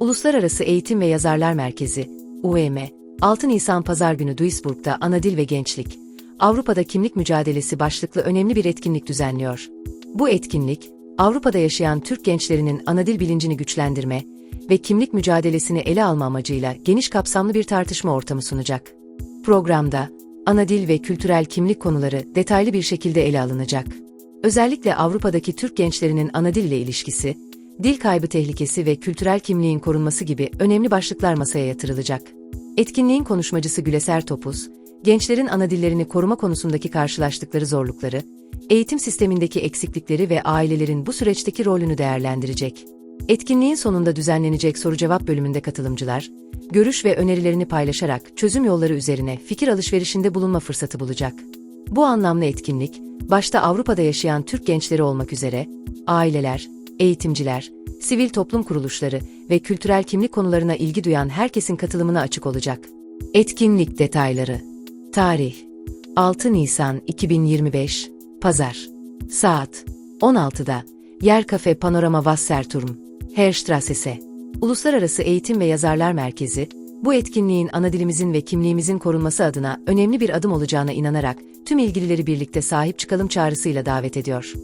Uluslararası Eğitim ve Yazarlar Merkezi, UEM, 6 Nisan Pazar günü Duisburg'da Ana Dil ve Gençlik, Avrupa'da Kimlik Mücadelesi başlıklı önemli bir etkinlik düzenliyor. Bu etkinlik, Avrupa'da yaşayan Türk gençlerinin ana dil bilincini güçlendirme ve kimlik mücadelesini ele alma amacıyla geniş kapsamlı bir tartışma ortamı sunacak. Programda, ana dil ve kültürel kimlik konuları detaylı bir şekilde ele alınacak. Özellikle Avrupa'daki Türk gençlerinin ana dil ile ilişkisi, dil kaybı tehlikesi ve kültürel kimliğin korunması gibi önemli başlıklar masaya yatırılacak. Etkinliğin konuşmacısı Güleser Topuz, gençlerin ana dillerini koruma konusundaki karşılaştıkları zorlukları, eğitim sistemindeki eksiklikleri ve ailelerin bu süreçteki rolünü değerlendirecek. Etkinliğin sonunda düzenlenecek soru-cevap bölümünde katılımcılar, görüş ve önerilerini paylaşarak çözüm yolları üzerine fikir alışverişinde bulunma fırsatı bulacak. Bu anlamlı etkinlik, başta Avrupa'da yaşayan Türk gençleri olmak üzere, aileler, eğitimciler, sivil toplum kuruluşları ve kültürel kimlik konularına ilgi duyan herkesin katılımına açık olacak. Etkinlik detayları Tarih 6 Nisan 2025 Pazar Saat 16'da Yer Kafe Panorama Wasserturm Herstrasse'se Uluslararası Eğitim ve Yazarlar Merkezi, bu etkinliğin ana dilimizin ve kimliğimizin korunması adına önemli bir adım olacağına inanarak tüm ilgilileri birlikte sahip çıkalım çağrısıyla davet ediyor.